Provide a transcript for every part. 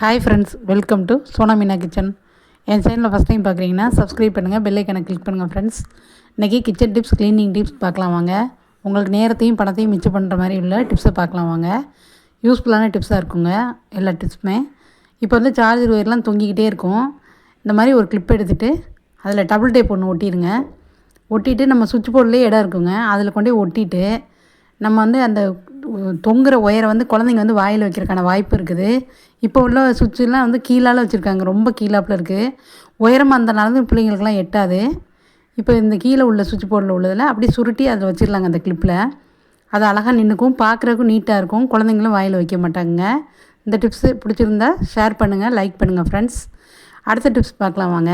Hi friends welcome to Sona Meena kitchen என் சேனலில் first time பார்க்குறீங்கன்னா subscribe பண்ணுங்கள் பெல்லைக்கனை கிளிக் பண்ணுங்கள் ஃப்ரெண்ட்ஸ் இன்றைக்கி கிச்சன் டிப்ஸ் க்ளீனிங் டிப்ஸ் பார்க்கலாம் வாங்க. உங்களுக்கு நேரத்தையும் பணத்தையும் மிச்சம் பண்ணுற மாதிரி உள்ள டிப்ஸை பார்க்கலாம் வாங்க. யூஸ்ஃபுல்லான டிப்ஸாக இருக்குங்க எல்லா டிப்ஸுமே இப்போ வந்து சார்ஜர் ஒயர்லாம் தொங்கிக்கிட்டே இருக்கும். இந்த மாதிரி ஒரு கிளிப் எடுத்துகிட்டு அதில் டபுள் டேப் ஒன்று ஒட்டிடுங்க. ஒட்டிட்டு நம்ம சுவிட்ச் போர்ட்லேயே இடம் இருக்குங்க. அதில் கொண்டு ஒட்டிட்டு நம்ம வந்து அந்த தொங்குற ஒயரை வந்து குழந்தைங்க வந்து வாயில் வைக்கிறதுக்கான வாய்ப்பு இருக்குது. இப்போ உள்ள சுவிட்செலாம் வந்து கீழால் வச்சுருக்காங்க. ரொம்ப கீழாப்பில் இருக்குது உயரமாக இருந்தனால பிள்ளைங்களுக்கெல்லாம் எட்டாது. இப்போ இந்த கீழே உள்ள சுவிட்ச் போர்டில் உள்ளதில் அப்படியே சுருட்டி அதில் வச்சிடலாங்க அந்த கிளிப்பில் அது அழகாக நின்றுக்கும் பார்க்குறதுக்கும் நீட்டாக இருக்கும். குழந்தைங்களும் வாயில் வைக்க மாட்டாங்க. இந்த டிப்ஸு பிடிச்சிருந்தா ஷேர் பண்ணுங்கள் லைக் பண்ணுங்கள் ஃப்ரெண்ட்ஸ் அடுத்த டிப்ஸ் பார்க்கலாம் வாங்க.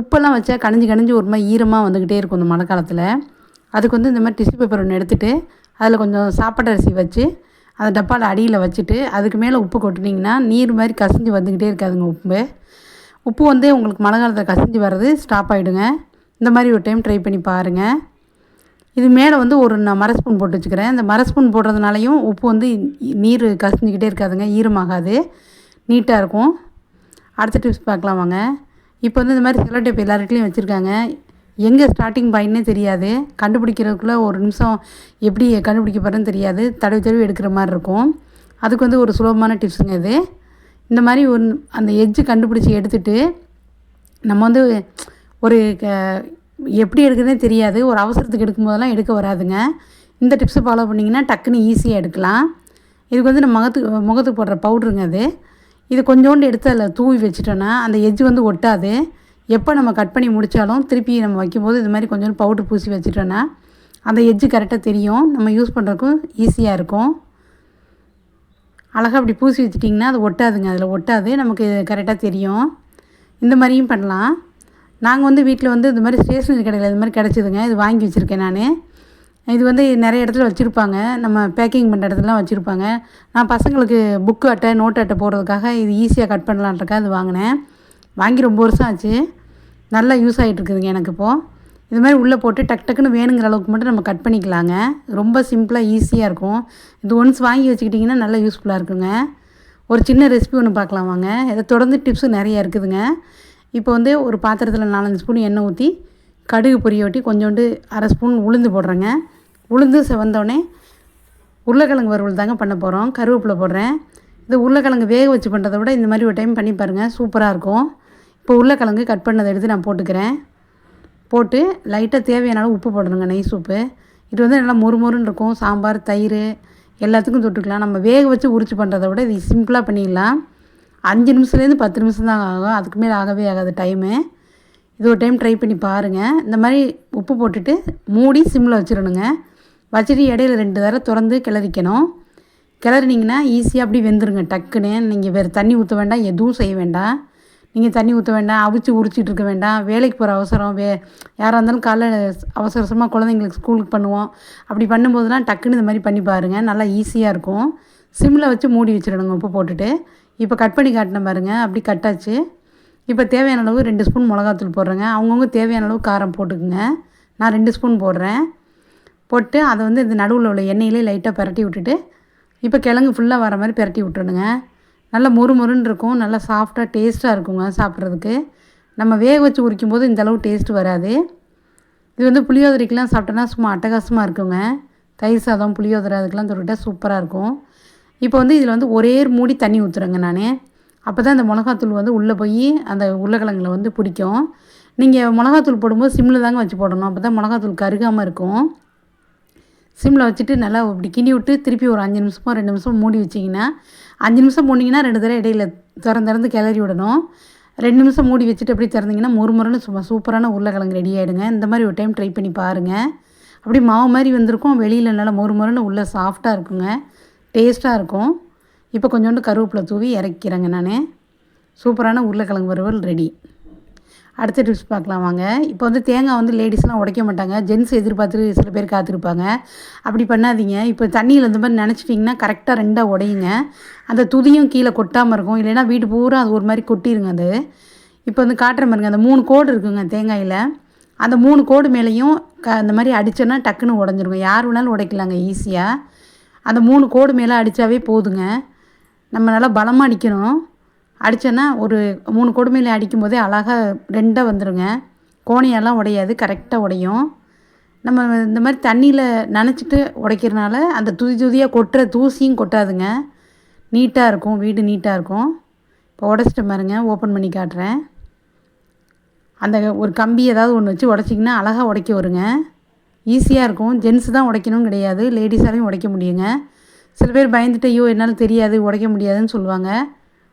உப்பெல்லாம் வச்சா கணிஞ்சு கணிஞ்சு ஒரு மாதிரி ஈரமாக வந்துக்கிட்டே இருக்கும் இந்த மழை காலத்தில் அதுக்கு வந்து இந்த மாதிரி டிஷ்யூ பேப்பர் ஒன்று எடுத்துகிட்டு அதில் கொஞ்சம் சாப்பாட்டு அரிசி வச்சு அந்த டப்பாவில் அடியில் வச்சுட்டு அதுக்கு மேலே உப்பு கொட்டினீங்கன்னா நீர் மாதிரி கசிஞ்சு வந்துக்கிட்டே இருக்காதுங்க உப்பு. உப்பு வந்து உங்களுக்கு மழை காலத்தில் கசிஞ்சு வர்றது ஸ்டாப் ஆகிடுங்க இந்த மாதிரி ஒரு டைம் ட்ரை பண்ணி பாருங்கள் இது மேலே வந்து ஒரு நான் மர ஸ்பூன் போட்டு வச்சுக்கிறேன். இந்த மர ஸ்பூன் போடுறதுனாலையும் உப்பு வந்து நீர் கசிஞ்சிக்கிட்டே இருக்காதுங்க ஈரமாகாது. நீட்டாக இருக்கும். அடுத்த டிப்ஸ் பார்க்கலாம் வாங்க. இப்போ வந்து இந்த மாதிரி செல்லோ டேப் எல்லாருக்கிட்டையும் வச்சுருக்காங்க. எங்கே ஸ்டார்டிங் பாயிண்ட்னே தெரியாது. கண்டுபிடிக்கிறதுக்குள்ளே ஒரு நிமிஷம் எப்படி கண்டுபிடிக்க போகிறேன்னு தெரியாது. தடவி தடவி எடுக்கிற மாதிரி இருக்கும். அதுக்கு வந்து ஒரு சுலபமான டிப்ஸுங்க இது. இந்த மாதிரி ஒன் அந்த எட்ஜு கண்டுபிடிச்சி எடுத்துட்டு நம்ம வந்து ஒரு எப்படி எடுக்கிறதே தெரியாது. ஒரு அவசரத்துக்கு எடுக்கும் போதெல்லாம் எடுக்க வராதுங்க. இந்த டிப்ஸை ஃபாலோ பண்ணிங்கன்னா டக்குன்னு ஈஸியாக எடுக்கலாம். இதுக்கு வந்து நம்ம முகத்துக்கு முகத்துக்கு போடுற பவுட்ருங்க அது இது கொஞ்சோண்டு எடுத்து அதில் தூவி வச்சிட்டோன்னா அந்த எஜ்ஜு வந்து ஒட்டாது. எப்போ நம்ம கட் பண்ணி முடித்தாலும் திருப்பி நம்ம வைக்கும்போது இது மாதிரி கொஞ்சம் பவுட்ரு பூசி வச்சுட்டோன்னா அந்த எஜ்ஜு கரெக்டாக தெரியும். நம்ம யூஸ் பண்ணுறதுக்கும் ஈஸியாக இருக்கும். அழகாக அப்படி பூசி வச்சிட்டிங்கன்னா அது ஒட்டாதுங்க. அதில் ஒட்டாது. நமக்கு கரெக்டாக தெரியும். இந்த மாதிரியும் பண்ணலாம். நாங்கள் வந்து வீட்டில் வந்து இந்த மாதிரி ஸ்டேஷ்னரி கடையில் இது மாதிரி கிடச்சிதுங்க. இது வாங்கி வச்சுருக்கேன் நான். இது வந்து நிறைய இடத்துல வச்சுருப்பாங்க. நம்ம பேக்கிங் பண்ணுற இடத்துலலாம் வச்சுருப்பாங்க. நான் பசங்களுக்கு புக்கு அட்டை நோட்டு அட்டை போடுறதுக்காக இது ஈஸியாக கட் பண்ணலான்றக்காக இது வாங்கினேன். வாங்கி ரொம்ப வருஷம் ஆச்சு. நல்லா யூஸ் ஆகிட்டு இருக்குதுங்க எனக்கு இப்போது இது மாதிரி உள்ளே போட்டு டக் டக்குன்னு வேணுங்கிற அளவுக்கு மட்டும் நம்ம கட் பண்ணிக்கலாங்க. ரொம்ப சிம்பிளாக ஈஸியாக இருக்கும். இது ஒன்ஸ் வாங்கி வச்சுக்கிட்டிங்கன்னா நல்லா யூஸ்ஃபுல்லாக இருக்குங்க. ஒரு சின்ன ரெசிபி ஒன்று பார்க்கலாம் வாங்க. இதை தொடர்ந்து டிப்ஸும் நிறையா இருக்குதுங்க. இப்போ வந்து ஒரு பாத்திரத்தில் நாலஞ்சு ஸ்பூன் எண்ணெய் ஊற்றி கடுகு பொரிய ஒட்டி கொஞ்சோண்டு அரை ஸ்பூன் உளுந்து போடுறேங்க. உளுந்து செவந்தோடனே உருளைக்கிழங்கு வறுவல் தாங்க பண்ண போகிறோம் கருவேப்பிலை போடுறேன். இது உருளைக்கிழங்கு வேக வச்சு பண்ணுறத விட இந்த மாதிரி ஒரு டைம் பண்ணி பாருங்கள் சூப்பராக இருக்கும். இப்போ உருளைக்கிழங்கு கட் பண்ணதை எடுத்து நான் போட்டுக்கிறேன். போட்டு லைட்டாக தேவையான அளவு உப்பு போடணுங்க நெய் சூப்பு. இது வந்து நல்லா மொறுமொறுன்னு இருக்கும். சாம்பார் தயிர் எல்லாத்துக்கும் தொட்டுக்கலாம். நம்ம வேக வச்சு உரிச்சு பண்ணுறத விட இது சிம்பிளாக பண்ணிடலாம். அஞ்சு நிமிஷத்துலேருந்து பத்து நிமிஷம் தான் ஆகும். அதுக்கு மேலே ஆகவே ஆகாது டைமு இது ஒரு டைம் ட்ரை பண்ணி பாருங்கள் இந்த மாதிரி உப்பு போட்டுட்டு மூடி சிம்மில் வச்சிடணுங்க. வச்சுட்டு இடையில ரெண்டு தடவை திறந்து கிளறிக்கணும். கிளறினீங்கன்னா ஈஸியாக அப்படி வெந்துருங்க. டக்குன்னு. நீங்கள் வேறு தண்ணி ஊற்ற வேண்டாம். எதுவும் செய்ய வேண்டாம். நீங்கள் தண்ணி ஊற்ற வேண்டாம் அவிச்சு உரிச்சிட்டு இருக்க வேண்டாம். வேலைக்கு போகிற அவசரம். வே யாராக இருந்தாலும் காலைல அவசர அவசரமாக குழந்தைங்களுக்கு ஸ்கூலுக்கு பண்ணுவோம். அப்படி பண்ணும்போதுலாம் டக்குன்னு இந்த மாதிரி பண்ணி பாருங்கள் நல்லா ஈஸியாக இருக்கும். சிம்மில் வச்சு மூடி வச்சிடணுங்க உப்பு போட்டுட்டு. இப்போ கட் பண்ணி காட்டின பாருங்கள் அப்படி கட்டாச்சு இப்போ தேவையான அளவு ரெண்டு ஸ்பூன் மிளகாத்தூள் போடுறேங்க. அவங்கவுங்க தேவையான அளவு காரம் போட்டுக்குங்க. நான் ரெண்டு ஸ்பூன் போடுறேன். போட்டு அதை வந்து இந்த நடுவில் உள்ள எண்ணெயிலே லைட்டாக பரட்டி விட்டுட்டு இப்போ கிழங்கு ஃபுல்லாக வர மாதிரி பரட்டி விட்டுணுங்க நல்லா மொறு மொறுன்னு இருக்கும் நல்லா சாஃப்டாக டேஸ்ட்டாக இருக்குங்க சாப்பிட்றதுக்கு. நம்ம வேக வச்சு உரிக்கும் போது இந்தளவு டேஸ்ட் வராது. இது வந்து புளியோதரைக்கெலாம் சாப்பிட்டோன்னா சும்மா அட்டகாசமாக இருக்குங்க. தயிர் சாதம் புளியோதரை அதுக்கெலாம் தொட்டுக்கிட்டால் சூப்பராக இருக்கும். இப்போ வந்து இதில் வந்து ஒரே மூடி தண்ணி ஊற்றுறேங்க நான். அப்போ தான் அந்த மிளகாத்தூள் வந்து உள்ளே போய் அந்த உருளைக்கிழங்குல வந்து பிடிக்கும். நீங்கள் மிளகாத்தூள் போடும்போது சிம்மில் தாங்க வச்சு போடணும். அப்போ தான் மிளகாத்தூள் கருகாமல் இருக்கும். சிம்மில் வச்சுட்டு நல்லா இப்படி கிண்டி விட்டு திருப்பி ஒரு அஞ்சு நிமிஷமோ ரெண்டு நிமிஷம் மூடி வச்சிங்கன்னா அஞ்சு நிமிஷம் போனீங்கன்னா ரெண்டு தடவை இடையில திறந்து திறந்து கிளறி விடணும். ரெண்டு நிமிஷம் மூடி வச்சுட்டு அப்படியே திறந்தீங்கன்னா ஒரு சும்மா சூப்பரான உருளைக்கிழங்கு ரெடி ஆகிடுங்க இந்த மாதிரி ஒரு டைம் ட்ரை பண்ணி பாருங்கள் அப்படி மாவு மாதிரி வந்திருக்கும். வெளியில் நல்லா மொறு மொறுன்னு உள்ளே சாஃப்டாக இருக்குங்க. டேஸ்ட்டாக இருக்கும். இப்போ கொஞ்சோண்டு கருவேப்பிலை தூவி இறக்கிறேங்க நான். சூப்பரான உருளைக்கிழங்கு வறுவல் ரெடி அடுத்த டிப்ஸ் பார்க்கலாம் வாங்க. இப்போ வந்து தேங்காய் வந்து லேடிஸ்லாம் உடைக்க மாட்டாங்க. ஜென்ஸ் எதிர்பார்த்து சில பேர் காத்திருப்பாங்க. அப்படி பண்ணாதீங்க. இப்போ தண்ணியில் இந்த மாதிரி நினச்சிட்டிங்கன்னா கரெக்டாக ரெண்டாக உடையுங்க. அந்த துதியும் கீழே கொட்டாமல் இருக்கும். இல்லைன்னா வீடு பூரா அது ஒரு மாதிரி கொட்டிடுங்க அது. இப்போ வந்து காட்டுற மாதிரிங்க அந்த மூணு கோடு இருக்குங்க தேங்காயில். அந்த மூணு கோடு மேலேயும் க அந்த மாதிரி அடித்தோன்னா டக்குன்னு உடஞ்சிருங்க. யார் வேணாலும் உடைக்கலாங்க ஈஸியாக அந்த மூணு கோடு மேலே அடித்தாவே போதுங்க. நம்ம நல்லா பலமாக அடிக்கணும். அடித்தோன்னா ஒரு மூணு கொடுமையில் அடிக்கும் போதே அழகாக ரெண்டாக வந்துடுங்க கோணையெல்லாம் உடையாது கரெக்டாக உடையும். நம்ம இந்த மாதிரி தண்ணியில் நனைச்சிட்டு உடைக்கிறனால அந்த துதி துதியாக கொட்டுற தூசியும் கொட்டாதுங்க. நீட்டாக இருக்கும் வீடு நீட்டாக இருக்கும். இப்போ உடச்சிட்டு பாருங்க ஓப்பன் பண்ணி காட்டுறேன். அந்த ஒரு கம்பி ஏதாவது ஒன்று வச்சு உடச்சிங்கன்னா அழகாக உடைக்க வருங்க. ஈஸியாக இருக்கும். ஜென்ஸ் தான் உடைக்கணும் கிடையாது. லேடிஸாலையும் உடைக்க முடியுங்க. சில பேர் பயந்துட்டு ஐயோ என்னால் தெரியாது உடைக்க முடியாதுன்னு சொல்லுவாங்க.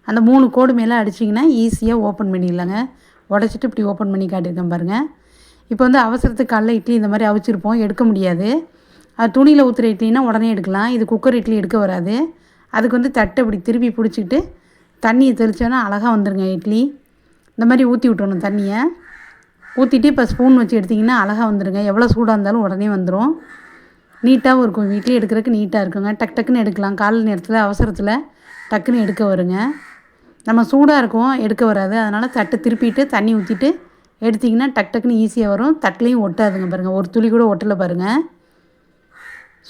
அந்த மூணு கோடு மேலே அடிச்சிங்கன்னா ஈஸியாக ஓப்பன் பண்ணிடலாங்க. உடச்சிட்டு இப்படி ஓப்பன் பண்ணி காட்டியிருக்கேன் பாருங்கள் இப்போ வந்து அவசரத்துக்கு கடல இட்லி இந்த மாதிரி அவிச்சிருப்போம் எடுக்க முடியாது. அது துணியில் ஊற்றுற இட்லினா உடனே எடுக்கலாம். இது குக்கர் இட்லி எடுக்க வராது. அதுக்கு வந்து தட்டை இப்படி திருப்பி பிடிச்சிக்கிட்டு தண்ணியை தெளித்தோன்னா அழகாக வந்துடுங்க இட்லி. இந்த மாதிரி ஊற்றி விட்டுறணும் தண்ணியை. ஊற்றிட்டு இப்போ ஸ்பூன் வச்சு எடுத்திங்கன்னா அழகாக வந்துடுங்க எவ்வளோ சூடாக இருந்தாலும் உடனே வந்துடும் நீட்டாகவும் இருக்கும். வீட்லேயே எடுக்கிறதுக்கு நீட்டாக இருக்குங்க. டக் டக்குன்னு எடுக்கலாம். காலை நேரத்தில் அவசரத்தில் டக்குன்னு எடுக்க வருங்க. நம்ம சூடாக இருக்கும் எடுக்க வராது. அதனால் தட்டை திருப்பிட்டு தண்ணி ஊற்றிட்டு எடுத்திங்கன்னா டக் டக்குன்னு ஈஸியாக வரும். தட்டிலையும் ஒட்டாதுங்க பாருங்கள் ஒரு துளி கூட ஒட்டலை பாருங்கள்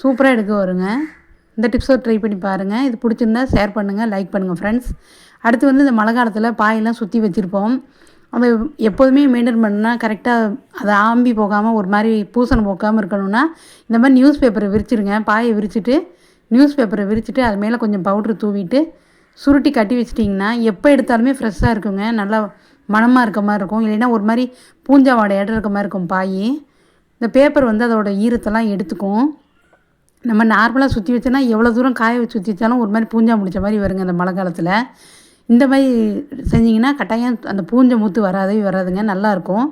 சூப்பராக எடுக்க வருங்க. இந்த டிப்ஸை ட்ரை பண்ணி பாருங்கள் இது பிடிச்சிருந்தா ஷேர் பண்ணுங்கள் லைக் பண்ணுங்கள் ஃப்ரெண்ட்ஸ் அடுத்து வந்து இந்த மழை காலத்தில் பாயெல்லாம் சுற்றி வச்சுருப்போம். அதை எப்போதுமே மெயின்டைன் பண்ணால் கரெக்டாக அதை ஆம்பி போகாமல் ஒரு மாதிரி பூசணம் போக்காமல் இருக்கணும்னா இந்த மாதிரி நியூஸ் பேப்பரை விரிச்சிருங்க. பாயை விரிச்சிட்டு நியூஸ் பேப்பரை விரிச்சிட்டு அது மேலே கொஞ்சம் பவுட்ரு தூவிட்டு சுருட்டி கட்டி வச்சிட்டிங்கன்னா எப்போ எடுத்தாலுமே ஃப்ரெஷ்ஷாக இருக்குங்க. நல்லா மணமாக இருக்க மாதிரி இருக்கும். இல்லைன்னா ஒரு மாதிரி பூஞ்சா வாடை இடம் இருக்க மாதிரி இருக்கும் பாய். இந்த பேப்பர் வந்து அதோட ஈரத்தெல்லாம் எடுத்துக்கும். நம்ம நார்மலாக சுற்றி வச்சோன்னா எவ்வளோ தூரம் காய வச்சு சுற்றி வச்சாலும் ஒரு மாதிரி பூஞ்சா முடிச்ச மாதிரி வருங்க அந்த மழை காலத்தில். இந்த மாதிரி செஞ்சிங்கன்னா கட்டாயம் அந்த பூஞ்சை மூத்து வராதே வராதுங்க. நல்லாயிருக்கும்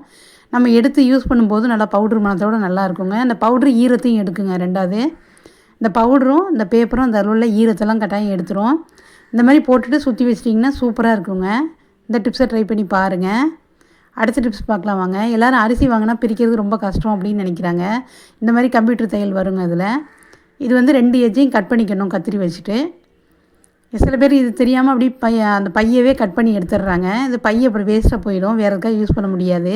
நம்ம எடுத்து யூஸ் பண்ணும்போது நல்லா பவுட்ரு மனத்தோடு நல்லா இருக்குங்க. அந்த பவுட்ரு ஈரத்தையும் எடுக்குங்க ரெண்டாவது. இந்த பவுடரும் இந்த பேப்பரும் அந்த உள்ள ஈரத்தெல்லாம் கட்டாயம் எடுத்துரும். இந்த மாதிரி போட்டுட்டு சுற்றி வச்சிட்டிங்கன்னா சூப்பராக இருக்குங்க. இந்த டிப்ஸை ட்ரை பண்ணி பாருங்கள் அடுத்த டிப்ஸ் பார்க்கலாம் வாங்க. எல்லோரும் அரிசி வாங்கினா பிரிக்கிறது ரொம்ப கஷ்டம் அப்படின்னு நினைக்கிறாங்க. இந்த மாதிரி கம்ப்யூட்டர் தையல் வருங்க அதில். இது வந்து ரெண்டு எஜ்ஜையும் கட் பண்ணிக்கணும் கத்திரி வச்சுட்டு. சில பேர் இது தெரியாமல் அப்படி பைய அந்த பையவே கட் பண்ணி எடுத்துடுறாங்க. இந்த பைய அப்படி வேஸ்ட்டாக போயிடும். வேறு எதுக்காக யூஸ் பண்ண முடியாது.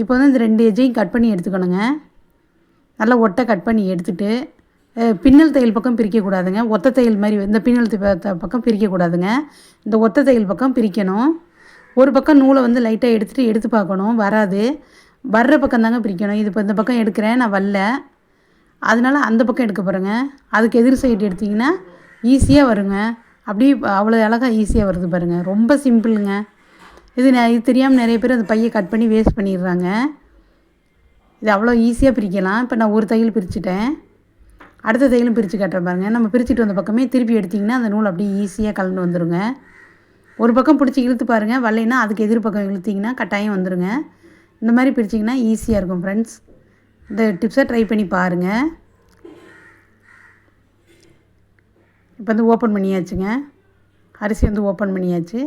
இப்போ வந்து இந்த ரெண்டு எஜ்ஜையும் கட் பண்ணி எடுத்துக்கணுங்க. நல்லா ஒட்டை கட் பண்ணி எடுத்துகிட்டு பின்னல் தையல் பக்கம் பிரிக்கக்கூடாதுங்க ஒத்த தையல் மாதிரி இந்த பின்னல் பக்கம் பிரிக்கக்கூடாதுங்க இந்த ஒத்த தையல் பக்கம் பிரிக்கணும். ஒரு பக்கம் நூலை வந்து லைட்டாக எடுத்துகிட்டு எடுத்து பார்க்கணும். வராது. வர்ற பக்கம் தாங்க பிரிக்கணும். இது இப்போ இந்த பக்கம் எடுக்கிறேன் நான் வரல. அதனால அந்த பக்கம் எடுக்க போகிறேங்க அதுக்கு எதிர் சைடு எடுத்திங்கன்னா ஈஸியாக வருங்க. அப்படியே அவ்வளோ அழகாக ஈஸியாக வருது பாருங்கள் ரொம்ப சிம்பிளுங்க இது இது தெரியாமல் நிறைய பேர் அந்த பையை கட் பண்ணி வேஸ்ட் பண்ணிடுறாங்க. இது அவ்வளோ ஈஸியாக பிரிக்கலாம். இப்போ நான் ஒரு தையல் பிரிச்சுட்டேன். அடுத்த தையலும் பிரித்து காட்டுறேன் பாருங்கள் நம்ம பிரிச்சுட்டு வந்த பக்கமே திருப்பி எடுத்திங்கன்னா அந்த நூல் அப்படியே ஈஸியாக கலந்து வந்துடுங்க ஒரு பக்கம் பிடிச்சி இழுத்து பாருங்கள் வரலைன்னா அதுக்கு எதிர் பக்கம் இழுத்திங்கன்னா கட்டாயம் வந்துடுங்க இந்த மாதிரி பிரிச்சிங்கன்னா ஈஸியாக இருக்கும் ஃப்ரெண்ட்ஸ் இந்த டிப்ஸை ட்ரை பண்ணி பாருங்கள் இப்போ வந்து ஓப்பன் பண்ணியாச்சுங்க. அரிசி வந்து ஓப்பன் பண்ணியாச்சு.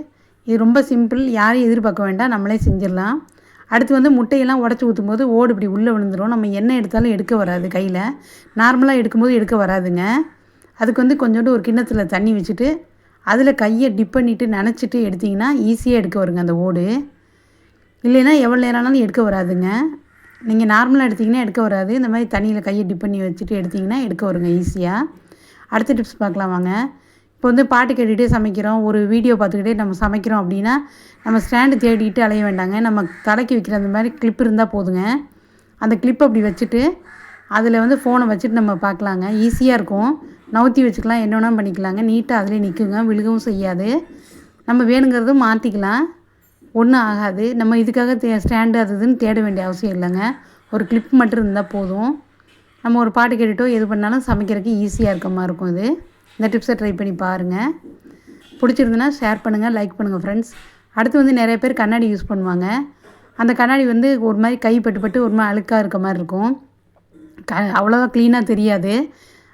இது ரொம்ப சிம்பிள் யாரையும் எதிர்பார்க்க வேண்டாம். நம்மளே செஞ்சிடலாம். அடுத்து வந்து முட்டையெல்லாம் உடச்சி ஊற்றும் போது ஓடு இப்படி உள்ளே விழுந்துடும் நம்ம என்ன எடுத்தாலும் எடுக்க வராது கையில். நார்மலாக எடுக்கும்போது எடுக்க வராதுங்க. அதுக்கு வந்து கொஞ்சோண்டு ஒரு கிண்ணத்தில் தண்ணி வச்சுட்டு அதில் கையை டிப் பண்ணிவிட்டு நினச்சிட்டு எடுத்திங்கன்னா ஈஸியாக எடுக்க வருங்க அந்த ஓடு. இல்லைன்னா எவ்வளோ நேரம் ஆனாலும் எடுக்க வராதுங்க. நீங்கள் நார்மலாக எடுத்திங்கன்னா எடுக்க வராது. இந்த மாதிரி தண்ணியில் கையை டிப் பண்ணி வச்சுட்டு எடுத்திங்கன்னா எடுக்க வருங்க ஈஸியாக அடுத்த டிப்ஸ் பார்க்கலாம் வாங்க. இப்போ வந்து பாட்டு கேட்டுகிட்டே சமைக்கிறோம். ஒரு வீடியோ பார்த்துக்கிட்டே நம்ம சமைக்கிறோம் அப்படின்னா நம்ம ஸ்டாண்டு தேடிக்கிட்டு அலைய வேண்டாங்க. நம்ம தலைக்கு வைக்கிற அந்த மாதிரி கிளிப் இருந்தால் போதுங்க. அந்த கிளிப் அப்படி வச்சுட்டு அதில் வந்து ஃபோனை வச்சுட்டு நம்ம பார்க்கலாங்க. ஈஸியாக இருக்கும். நவுத்தி வச்சுக்கலாம். என்ன பண்ணிக்கலாங்க. நீட்டாக அதிலே நிற்குங்க விழுகவும் செய்யாது. நம்ம வேணுங்கிறதும் மாற்றிக்கலாம் ஒன்றும் ஆகாது. நம்ம இதுக்காக தே ஸ்டாண்டு அது இதுன்னு தேட வேண்டிய அவசியம் இல்லைங்க. ஒரு கிளிப் மட்டும் இருந்தால் போதும். நம்ம ஒரு பாட்டு கேட்டுட்டோ எது பண்ணாலும் சமைக்கிறதுக்கு ஈஸியாக இருக்க மாதிரி இருக்கும் இது இந்த டிப்ஸை ட்ரை பண்ணி பாருங்கள் பிடிச்சிருந்துன்னா ஷேர் பண்ணுங்கள் லைக் பண்ணுங்கள் ஃப்ரெண்ட்ஸ் அடுத்து வந்து நிறைய பேர் கண்ணாடி யூஸ் பண்ணுவாங்க. அந்த கண்ணாடி வந்து ஒரு மாதிரி கை பட்டு பட்டு ஒரு மாதிரி அழுக்காக இருக்க மாதிரி இருக்கும். க அவ்வளோவா க்ளீனாக தெரியாது.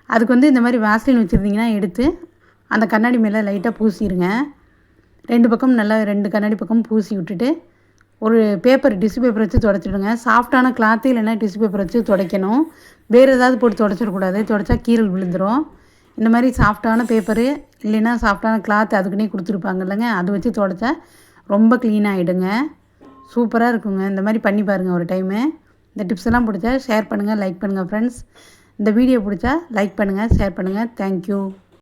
அதுக்கு வந்து இந்த மாதிரி வாஸ்லின் வச்சுருந்தீங்கன்னா எடுத்து அந்த கண்ணாடி மேலே லைட்டாக பூசிடுங்க ரெண்டு பக்கம் நல்லா ரெண்டு கண்ணாடி பக்கம் பூசி விட்டுட்டு ஒரு பேப்பர் டிஷ்யூ பேப்பர் வச்சு தொடச்சிடுங்க. சாஃப்டான கிளாத்து இல்லைன்னா டிஷ்யூ பேப்பர் வச்சு துடைக்கணும். வேறு ஏதாவது போட்டு தொடச்சிடக்கூடாது. தொடச்சா கீரல் விழுந்துடும் இந்த மாதிரி சாஃப்டான பேப்பரு இல்லைன்னா சாஃப்டான கிளாத் அதுக்குன்னே கொடுத்துருப்பாங்க இல்லைங்க. அது வச்சு தொடச்சா ரொம்ப க்ளீனாகிடுங்க சூப்பராக இருக்குங்க. இந்த மாதிரி பண்ணி பாருங்கள் ஒரு டைமு இந்த டிப்ஸ் எல்லாம் பிடிச்சா ஷேர் பண்ணுங்கள் லைக் பண்ணுங்கள் ஃப்ரெண்ட்ஸ் இந்த வீடியோ பிடிச்சா லைக் பண்ணுங்கள் ஷேர் பண்ணுங்கள் தேங்க்யூ